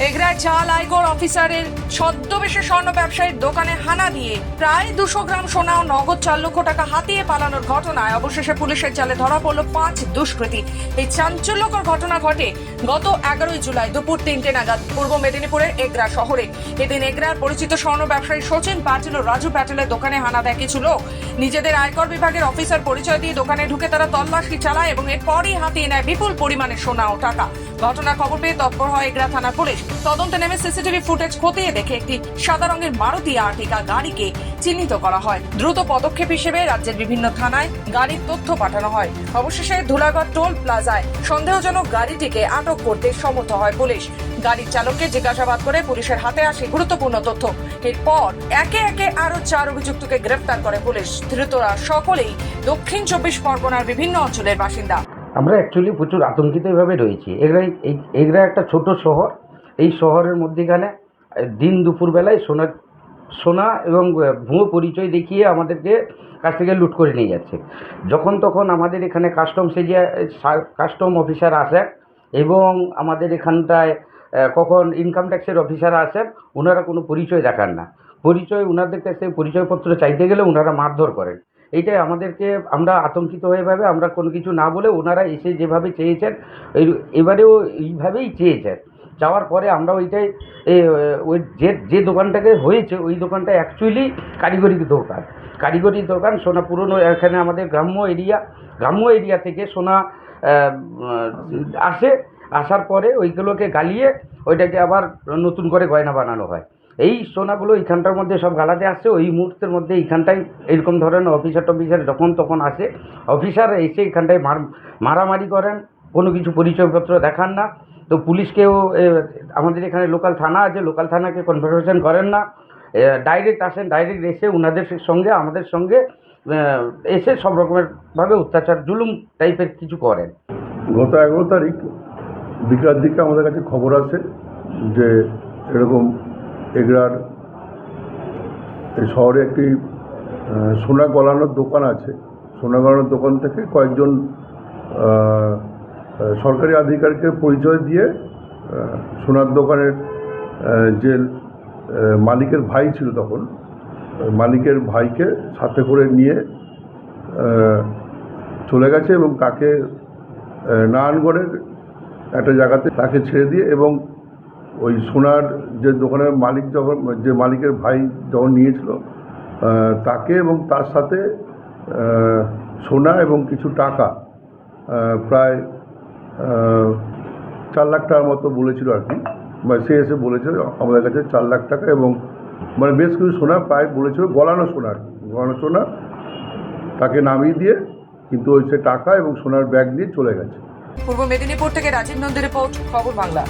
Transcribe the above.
El এগরায় চাল আয়কর অফিসারের ছদ্মবেশে স্বর্ণ ব্যবসায়ীর দোকানে হানা দিয়ে প্রায় দুশো গ্রাম সোনা ও নগদ চার লক্ষ টাকা হাতিয়ে পালানোর ঘটনায় অবশেষে পুলিশের জালে ধরা পড়ল পাঁচ দুষ্কৃতী। এই চাঞ্চল্যকর ঘটনা ঘটে গত এগারোই জুলাই দুপুর তিনটে নাগাদ পূর্ব মেদিনীপুরের এগরা শহরে। এদিন এগরার পরিচিত স্বর্ণ ব্যবসায়ী সচিন প্যাটেল ও রাজু প্যাটেলের দোকানে হানা দেয় কিছু লোক। নিজেদের আয়কর বিভাগের অফিসার পরিচয় দিয়ে দোকানে ঢুকে তারা তল্লাশি চালায় এবং এরপরই হাতিয়ে নেয় বিপুল পরিমাণে সোনা ও টাকা। ঘটনা খবর পেয়ে তৎপর হয় এগরা থানা পুলিশ। তদন্তে নেমে সিসিটিভি ফুটেজ খতিয়ে দেখে একটি সাদা রঙের মারুতি আর্টিকা গাড়িকে চিহ্নিত করা হয়। দ্রুত পদক্ষেপ হিসেবে রাজ্যের বিভিন্ন থানায় গাড়ির তথ্য পাঠানো হয়। অবশেষে ধুলাগড় টোল প্লাজায় সন্দেহজনক গাড়িটিকে আটক করতে সমর্থ হয় পুলিশ। গাড়ির চালককে জিজ্ঞাসাবাদ করে পুলিশের হাতে আসে গুরুত্বপূর্ণ তথ্য। এরপর একে একে আরও চার অভিযুক্তকে গ্রেফতার করে পুলিশ। ধৃতরা সকলেই দক্ষিণ চব্বিশ পরগনার বিভিন্ন অঞ্চলের বাসিন্দা। আমরা অ্যাকচুয়ালি প্রচুর আতঙ্কিতভাবে রয়েছি। এগরা এই- এগরা একটা ছোট শহর। এই শহরের মধ্যেখানে দিন দুপুরবেলায় সোনা সোনা এবং ভুয়ো পরিচয় দেখিয়ে আমাদেরকে কাছ থেকে লুট করে নিয়ে যাচ্ছে। যখন তখন আমাদের এখানে কাস্টমস এরিয়া কাস্টম অফিসার আসেন এবং আমাদের এখানটায় কখন ইনকাম ট্যাক্সের অফিসার আসেন ওনারা কোনো পরিচয় দেখান না। পরিচয় ওনাদের কাছে পরিচয়পত্র চাইতে গেলে ওনারা মারধর করেন। এইটাই আমাদেরকে, আমরা আতঙ্কিত হয়ে ভাবে আমরা কোনো কিছু না বলে ওনারা এসে যেভাবে চেয়েছেন এবারেও এইভাবেই চেয়েছেন। যাওয়ার পরে আমরা ওইটাই ওই যে যে দোকানটাকে হয়েছে, ওই দোকানটা অ্যাকচুয়ালি কারিগরি দোকান। কারিগরি দোকান, সোনা পুরনো, এখানে আমাদের গ্রাম্য এরিয়া গ্রাম্য এরিয়া থেকে সোনা আসে, আসার পরে ওইগুলোকে গালিয়ে ওইটাকে আবার নতুন করে গয়না বানানো হয়। এই সোনাগুলো এইখানটার মধ্যে সব গালাতে আসছে ওই মুহূর্তের মধ্যে এইখানটায় এরকম ধরনের অফিসার টফিসার যখন তখন আসে অফিসার এসে এখানটায় মার, মারামারি করেন, কোনো কিছু পরিচয়পত্র দেখান না। তো পুলিশকেও আমাদের এখানে লোকাল থানা আছে লোকাল থানাকে কনফার্মেশন করেন না। ডাইরেক্ট আসেন ডাইরেক্ট এসে ওনাদের সঙ্গে, আমাদের সঙ্গে এসে সব রকমের ভাবে অত্যাচার, জুলুম টাইপের কিছু করেন। গত এগারো তারিখ বিকাল দিকে আমাদের কাছে খবর আছে যে এরকম এগরার শহরে একটি সোনা গলানোর দোকান আছে। সোনা গলানোর দোকান থেকে কয়েকজন সরকারি আধিকারিকের পরিচয় দিয়ে সোনার দোকানের যে মালিকের ভাই ছিল তখন মালিকের ভাইকে সাথে করে নিয়ে চলে গেছে এবং তাকে নারায়ণগড়ের একটা জায়গাতে তাকে ছেড়ে দিয়ে এবং ওই সোনার যে দোকানের মালিক যখন, যে মালিকের ভাই যখন নিয়েছিল তাকে এবং তার সাথে সোনা এবং কিছু টাকা প্রায় চার লাখ টাকার মতো বলেছিল আর কি। মানে সে এসে বলেছিল আমাদের কাছে চার লাখ টাকা এবং মানে বেশ কিছু সোনা প্রায় বলেছিল, গলানো সোনা আর কি। গলানো সোনা তাকে নামিয়ে দিয়ে কিন্তু ওই সে টাকা এবং সোনার ব্যাগ নিয়ে চলে গেছে। পূর্ব মেদিনীপুর থেকে রাজীব নন্দী রিপোর্ট, খবর বাংলা।